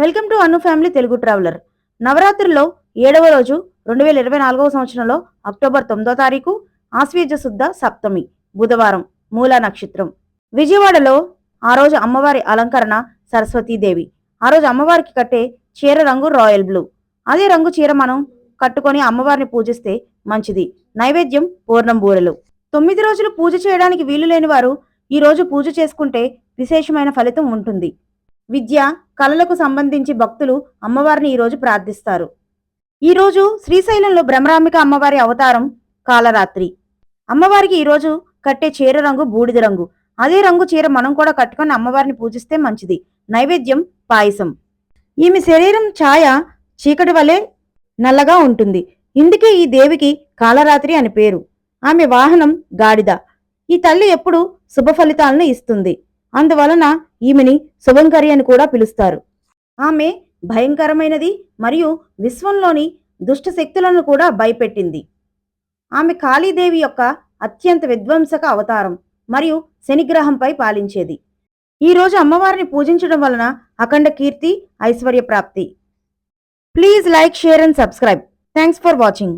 Welcome to Anu family Telugu traveller. నవరాత్రిలో ఏడవ రోజు రెండు వేల ఇరవై నాలుగవ సంవత్సరంలో అక్టోబర్ తొమ్మిదో తారీఖు ఆశ్వేజ శుద్ధ సప్తమి బుధవారం మూల నక్షత్రం. విజయవాడలో ఆ రోజు అమ్మవారి అలంకరణ సరస్వతీదేవి. ఆ రోజు అమ్మవారికి కట్టే చీర రంగు రాయల్ బ్లూ. అదే రంగు చీర మనం కట్టుకొని అమ్మవారిని పూజిస్తే మంచిది. నైవేద్యం పూర్ణం బూరెలు. తొమ్మిది రోజులు పూజ చేయడానికి వీలు లేని వారు ఈ రోజు పూజ చేసుకుంటే విశేషమైన ఫలితం ఉంటుంది. విద్య కళలకు సంబంధించి భక్తులు అమ్మవారిని ఈరోజు ప్రార్థిస్తారు. ఈరోజు శ్రీశైలంలో భ్రమరాంబిక అమ్మవారి అవతారం కాలరాత్రి. అమ్మవారికి ఈరోజు కట్టే చీర రంగు బూడిద రంగు. అదే రంగు చీర మనం కూడా కట్టుకొని అమ్మవారిని పూజిస్తే మంచిది. నైవేద్యం పాయసం. ఈమె శరీరం ఛాయ చీకటి వలె నల్లగా ఉంటుంది. ఇందుకే ఈ దేవికి కాలరాత్రి అని పేరు. ఆమె వాహనం గాడిద. ఈ తల్లి ఎప్పుడు శుభ ఫలితాలను ఇస్తుంది. అందువలన ఈమెని శుభంకరి అని కూడా పిలుస్తారు. ఆమె భయంకరమైనది మరియు విశ్వంలోని దుష్ట శక్తులను కూడా భయపెట్టింది. ఆమె కాళీదేవి యొక్క అత్యంత విధ్వంసక అవతారం మరియు శనిగ్రహంపై పాలించేది. ఈ రోజు అమ్మవారిని పూజించడం వలన అఖండ కీర్తి ఐశ్వర్య ప్రాప్తి. Please like share and subscribe. Thanks for watching.